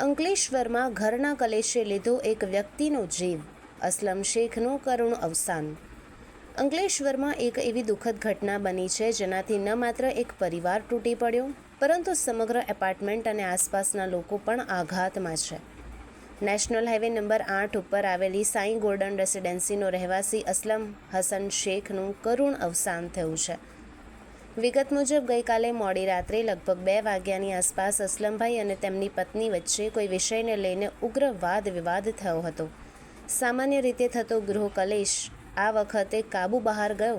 અંકલેશ્વરમાં ઘરના કલેશે લીધો એક વ્યક્તિનો જીવ. અસલમ શેખનું કરુણ અવસાન. અંકલેશ્વરમાં એક એવી દુઃખદ ઘટના બની છે, જેનાથી ન માત્ર એક પરિવાર તૂટી પડ્યો, પરંતુ સમગ્ર એપાર્ટમેન્ટ અને આસપાસના લોકો પણ આઘાતમાં છે. નેશનલ હાઈવે નંબર આઠ ઉપર આવેલી સાંઈ ગોલ્ડન રેસિડેન્સીનો રહેવાસી અસલમ હસન શેખનું કરુણ અવસાન થયું છે. વિગત મુજબ ગઈકાલે મોડી રાત્રે લગભગ બે વાગ્યાની આસપાસ અસલમભાઈ અને તેમની પત્ની વચ્ચે કોઈ વિષયને લઈને ઉગ્ર વાદ વિવાદ થયો હતો. સામાન્ય રીતે થતો ગૃહ કલેશ આ વખતે કાબુ બહાર ગયો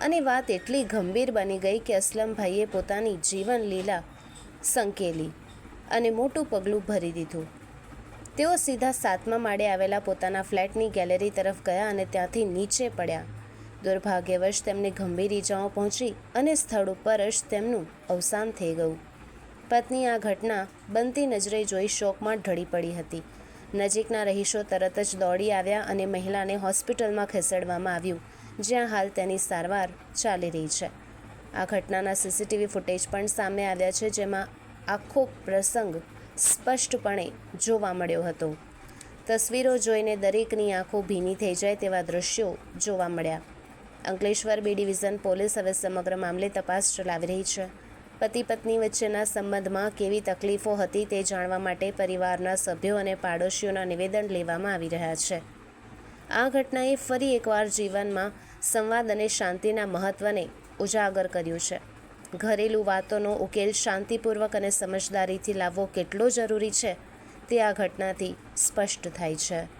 અને વાત એટલી ગંભીર બની ગઈ કે અસલમભાઈએ પોતાની જીવન લીલા સંકેલી અને મોટું પગલું ભરી દીધું. તેઓ સીધા સાતમા માળે આવેલા પોતાના ફ્લેટની ગેલેરી તરફ ગયા અને ત્યાંથી નીચે પડ્યા. દુર્ભાગ્યવશ તેમને ગંભીર ઈજાઓ પહોંચી અને સ્થળ ઉપર જ તેમનું અવસાન થઈ ગયું. પત્ની આ ઘટના બનતી નજરે જોઈ શોકમાં ઢળી પડી હતી. નજીકના રહીશો તરત જ દોડી આવ્યા અને મહિલાને હોસ્પિટલમાં ખસેડવામાં આવ્યું, જ્યાં હાલ તેની સારવાર ચાલી રહી છે. આ ઘટનાના સીસીટીવી ફૂટેજ પણ સામે આવ્યા છે, જેમાં આખો પ્રસંગ સ્પષ્ટપણે જોવા મળ્યો હતો. તસવીરો જોઈને દરેકની આંખો ભીની થઈ જાય તેવા દ્રશ્યો જોવા મળ્યા. અંકલેશ્વર બી ડિવિઝન પોલીસ હવે સમગ્ર મામલે તપાસ ચલાવી રહી છે. પતિ પત્ની વચ્ચેના સંબંધમાં કેવી તકલીફો હતી તે જાણવા માટે પરિવારના સભ્યો અને પાડોશીઓના નિવેદન લેવામાં આવી રહ્યા છે. આ ઘટનાએ ફરી એકવાર જીવનમાં સંવાદ અને શાંતિના મહત્ત્વને ઉજાગર કર્યું છે. ઘરેલું વાતોનો ઉકેલ શાંતિપૂર્વક અને સમજદારીથી લાવવો કેટલો જરૂરી છે તે આ ઘટનાથી સ્પષ્ટ થાય છે.